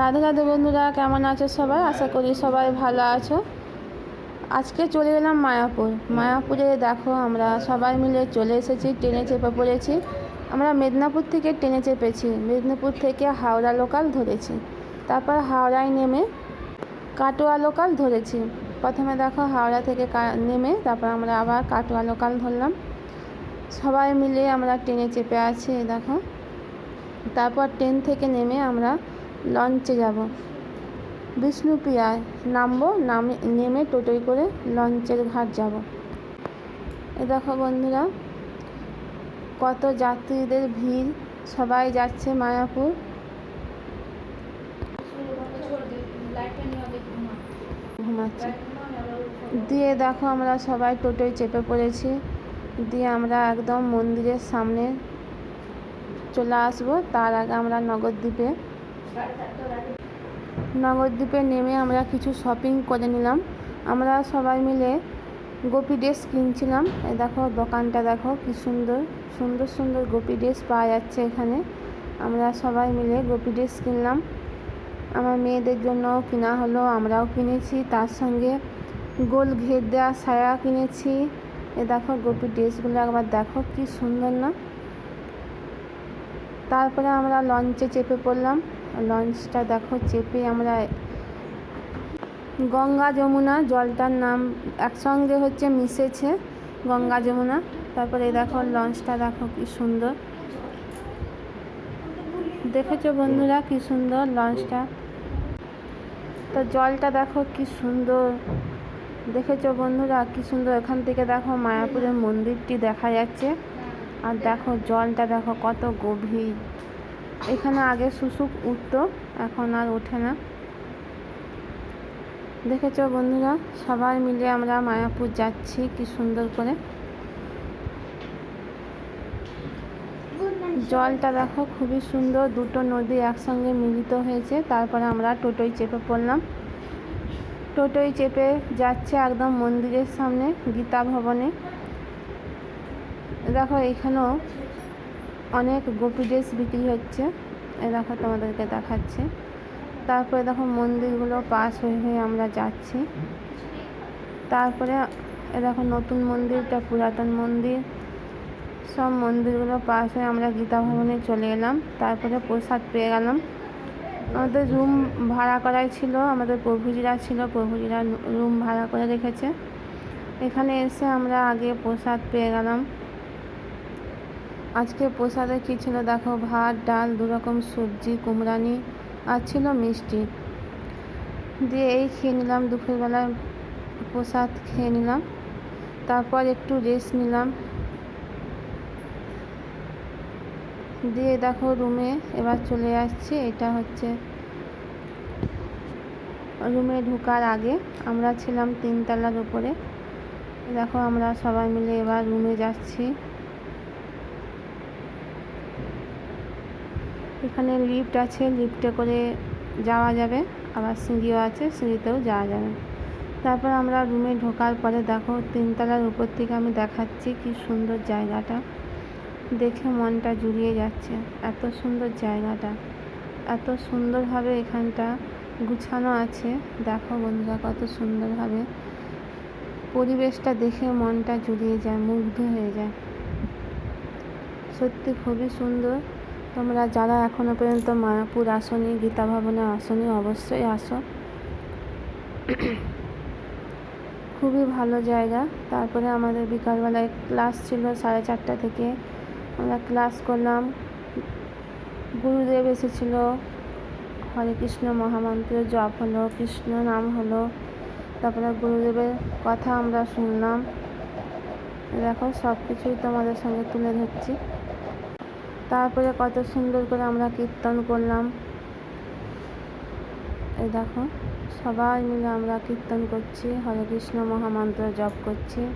রাধে রাধে বন্ধুরা, কেমন আছো সবাই? আশা করি সবাই ভালো আছো। আজকে চলে এলাম মায়াপুর। মায়াপুরে দেখো, আমরা সবাই মিলে চলে এসেছি, ট্রেনে চেপে পড়েছি। আমরা মেদিনীপুর থেকে ট্রেনে চেপেছি। মেদিনীপুর থেকে হাওড়া লোকাল ধরেছি। তারপর হাওড়ায় নেমে কাটোয়া লোকাল ধরেছি। প্রথমে দেখো হাওড়া থেকে নেমে তারপর আমরা আবার কাটোয়া লোকাল ধরলাম। সবাই মিলে আমরা ট্রেনে চেপে আছি, দেখো। তারপর ট্রেন থেকে নেমে আমরা লঞ্চে যাব। বিষ্ণুপ্রিয়ায় নামবো, নামে, নেমে টোটোয় করে লঞ্চের ঘাট যাব। এ দেখো বন্ধুরা, কত যাত্রীদের ভিড়, সবাই যাচ্ছে মায়াপুর। দিয়ে দেখো আমরা সবাই টোটোয় চেপে পড়েছি। দিয়ে আমরা একদম মন্দিরের সামনে চলে আসব, তার আগে আমরা নগরদ্বীপে। নগরদ্বীপে নেমে আমরা কিছু শপিং করে নিলাম। আমরা সবাই মিলে গোপী ড্রেস কিনছিলাম। এই দেখো, দোকানটা দেখো, কি সুন্দর সুন্দর সুন্দর গোপী ড্রেস পাওয়া যাচ্ছে এখানে। আমরা সবাই মিলে গোপী ড্রেস কিনলাম। আমার মেয়েদের জন্য কেনা হলো, আমরাও কিনেছি। তার সঙ্গে গোল ঘের দেওয়া সায়া কিনেছি। এ দেখো, গোপী ড্রেসগুলো একবার দেখো, কি সুন্দর না? তারপরে আমরা লঞ্চে চেপে পড়লাম। লঞ্চটা দেখো, চেপে আমরা গঙ্গা যমুনা, জলটার নাম একসঙ্গে হচ্ছে মিশেছে গঙ্গা যমুনা। তারপরে দেখো, লঞ্চটা দেখো কি সুন্দর। দেখেছ বন্ধুরা কি সুন্দর লঞ্চটা? তো জলটা দেখো কি সুন্দর। দেখেছ বন্ধুরা কি সুন্দর? এখান থেকে দেখো মায়াপুরের মন্দিরটি দেখা যাচ্ছে। আর দেখো জলটা দেখো কত গভীর। এখানে আগে শুশুক উঠতো, এখন আর ওঠে না। দেখেছ বন্ধুরা? সবাই মিলে আমরা মায়াপুর যাচ্ছি, কি সুন্দর করে। জলটা দেখো, খুবই সুন্দর। দুটো নদী একসঙ্গে মিলিত হয়েছে, তারপরে আমরা টোটোয় চেপে পড়লাম। টোটোয় চেপে যাচ্ছে একদম মন্দিরের সামনে, গীতা ভবনে। দেখো, এখানেও অনেক গোপী ড্রেস বিক্রি হচ্ছে। এ দেখো তোমাদেরকে দেখাচ্ছে। তারপরে দেখো মন্দিরগুলো পাশ হয়ে হয়ে আমরা যাচ্ছি। তারপরে এ দেখো নতুন মন্দিরটা, পুরাতন মন্দির। সব মন্দিরগুলো পাশ হয়ে আমরা গীতা ভবনে চলে এলাম। তারপরে প্রসাদ পেয়ে গেলাম। আমাদের রুম ভাড়া করাই ছিল, আমাদের প্রভুজিরা ছিল, প্রভুজিরা রুম ভাড়া করে রেখেছে। এখানে এসে আমরা আগে প্রসাদ পেয়ে গেলাম। আজকে প্রসাদে কী ছিল দেখো? ভাত, ডাল দু রকম সবজি, কুমড়ানি আর ছিল মিষ্টি। দিয়ে এই খেয়ে নিলাম, দুপুরবেলায় প্রসাদ খেয়ে নিলাম। তারপর একটু রেস্ট নিলাম। দিয়ে দেখো রুমে এবার চলে যাচ্ছি এটা হচ্ছে রুমে ঢোকার আগে আমরা ছিলাম তিনতলার উপরে। দেখো আমরা সবাই মিলে এবার রুমে যাচ্ছি। এখানে লিফট আছে লিফটে করে যাওয়া যাবে। আবার সিঁড়িও আছে, সিঁড়িতেও যাওয়া যাবে। তারপর আমরা রুমে ঢোকার পরে দেখো তিনতলার উপর থেকে আমি দেখাচ্ছি কি সুন্দর জায়গাটা। দেখে মনটা জুড়িয়ে যাচ্ছে, এত সুন্দর জায়গাটা। এত সুন্দরভাবে এখানটা গুছানো আছে। দেখো বন্ধুরা কত সুন্দরভাবে। পরিবেশটা দেখে মনটা জুড়িয়ে যায়, মুগ্ধ হয়ে যায়। সত্যি খুবই সুন্দর। তোমরা যারা এখনও পর্যন্ত মায়াপুর আসনি, গীতা ভবনে আসনি, অবশ্যই আসো। খুবই ভালো জায়গা। তারপরে আমাদের বিকালবেলায় ক্লাস ছিল সাড়ে চারটা থেকে। আমরা ক্লাস করলাম। গুরুদেব এসেছিল। হরে কৃষ্ণ, মহামন্ত্র, জপ হলো, কৃষ্ণ নাম হলো। তারপরে গুরুদেবের কথা আমরা শুনলাম। দেখো সব কিছুই তোমাদের সঙ্গে তুলে ধরছি। তারপরে কত সুন্দর করে আমরা কীর্তন করলাম। এই দেখো, সবাই মিলে আমরা কীর্তন করছি। হরে কৃষ্ণ, মহামন্ত্র জপ করছি।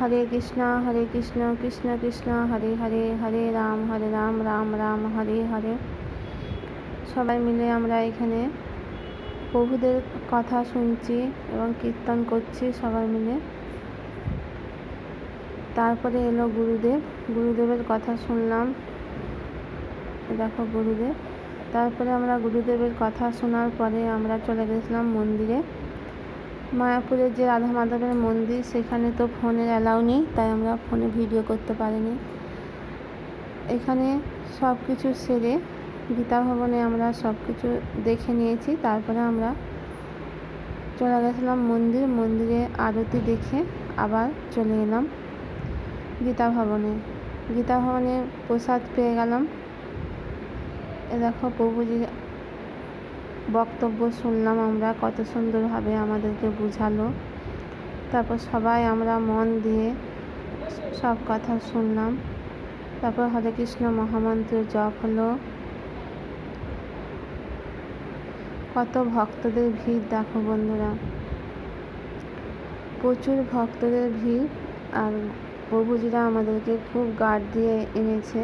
হরে কৃষ্ণ হরে কৃষ্ণ কৃষ্ণ কৃষ্ণ, হরে হরে হরে রাম হরে রাম রাম রাম, হরে হরে। সবাই মিলে আমরা এখানে প্রভুদের কথা শুনছি এবং কীর্তন করছি সবাই মিলে। তারপরে এলো গুরুদেব। গুরুদেবের কথা শুনলাম। দেখো গুরুদেব। তারপরে আমরা গুরুদেবের কথা শোনার পরে আমরা চলে গেছিলাম মন্দিরে। মায়াপুরের যে রাধা মাধবের মন্দির, সেখানে তো ফোনের অ্যালাউ নেই, তাই আমরা ফোনে ভিডিও করতে পারিনি। এখানে সব কিছু সেরে গীতা ভবনে আমরা সব কিছু দেখে নিয়েছি। তারপরে আমরা চলে গেছিলাম মন্দির। মন্দিরে আরতি দেখে আবার চলে এলাম গীতা ভবনে। গীতা ভবনে প্রসাদ পেয়ে গেলাম। দেখো প্রভুজির বক্তব্য শুনলাম আমরা, কত সুন্দরভাবে আমাদেরকে বুঝালো। তারপর সবাই আমরা মন দিয়ে সব কথা শুনলাম। তারপর হরে কৃষ্ণ মহামন্ত্র জপ হলো। কত ভক্তদের ভিড় দেখো বন্ধুরা। প্রচুর ভক্তদের ভিড় আর প্রভুজিরা আমাদেরকে খুব গার্ড দিয়ে এনেছে।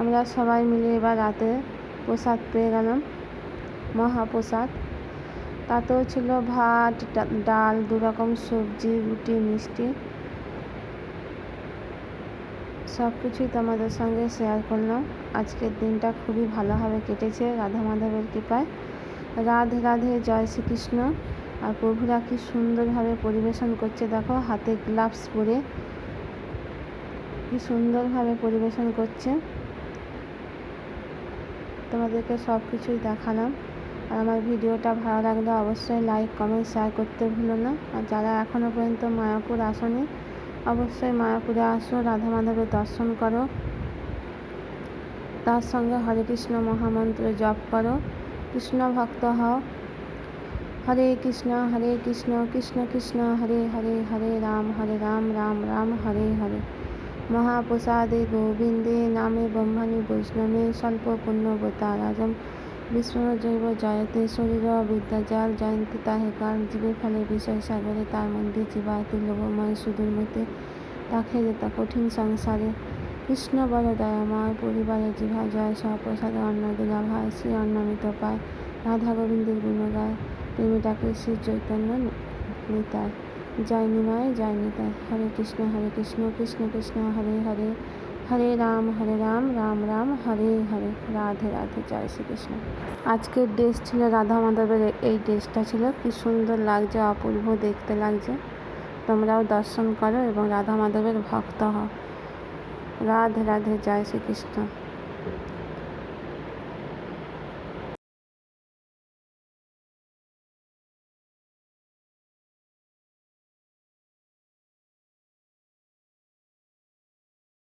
আমরা সবাই মিলে এবার রাতে প্রসাদ পেয়ে গেলাম, মহাপ্রসাদ। তাতেও ছিল ভাত ডাল দু রকম সবজি, রুটি, মিষ্টি। সব কিছুই তোমাদের সঙ্গে শেয়ার করলাম। আজকের দিনটা খুবই ভালোভাবে কেটেছে রাধা মাধবের কৃপায়। রাধে রাধে, জয় শ্রীকৃষ্ণ। আর প্রভুরা কি সুন্দরভাবে পরিবেশন করছে, দেখো, হাতে গ্লাভস পরে। কি সুন্দরভাবে পরিবেশন করছে। তোমাদেরকে সব কিছুই দেখালাম। আর আমার ভিডিওটা ভালো লাগলে অবশ্যই লাইক কমেন্ট শেয়ার করতে ভুলো না। আর যারা এখনও পর্যন্ত মায়াপুর আসনি, অবশ্যই মায়াপুরে আসো রাধা মাধবের দর্শন করো। তার সঙ্গে হরে কৃষ্ণ মহামন্ত্র জপ করো। কৃষ্ণ ভক্ত হও। হরে কৃষ্ণ হরে কৃষ্ণ কৃষ্ণ কৃষ্ণ, হরে হরে হরে রাম হরে রাম রাম রাম, হরে হরে। মহাপ্রসাদে গোবিন্দে নামে ব্রহ্মণী বৈষ্ণবে স্বল্প পুণ্যবতারাজম বিষ্ণুজৈব জয়তে শরীর বিদ্যাজাল জয়ন্তী তাহে কাল জীবে ফলে বিষয় সাগরে তার মধ্যে জীবায়তে লোভময় সুদূর মতে তাকে যেতা কঠিন সংসারে। কৃষ্ণ বড় দয়াময়, পরিবারে জিভা জয়, সহপ্রসাদে অন্ন দিলা ভাই, শ্রী অন্নমিত পায়। রাধা গোবিন্দের গুণ গায়। প্রেমিটাকে শ্রী চৈতন্য নিতায়। জয় নিমায় জয় নিতায় হরে কৃষ্ণ হরে কৃষ্ণ কৃষ্ণ কৃষ্ণ, হরে হরে হরে রাম হরে রাম রাম রাম, হরে হরে, রাধে রাধে, জয় শ্রীকৃষ্ণ। আজকের ড্রেস ছিল রাধা মাধবের, এই ড্রেসটা ছিল কি সুন্দর লাগছে, অপূর্ব দেখতে লাগছে। তোমরাও দর্শন করো এবং রাধা মাধবের ভক্ত হও। রাধে রাধে, জয় শ্রীকৃষ্ণ।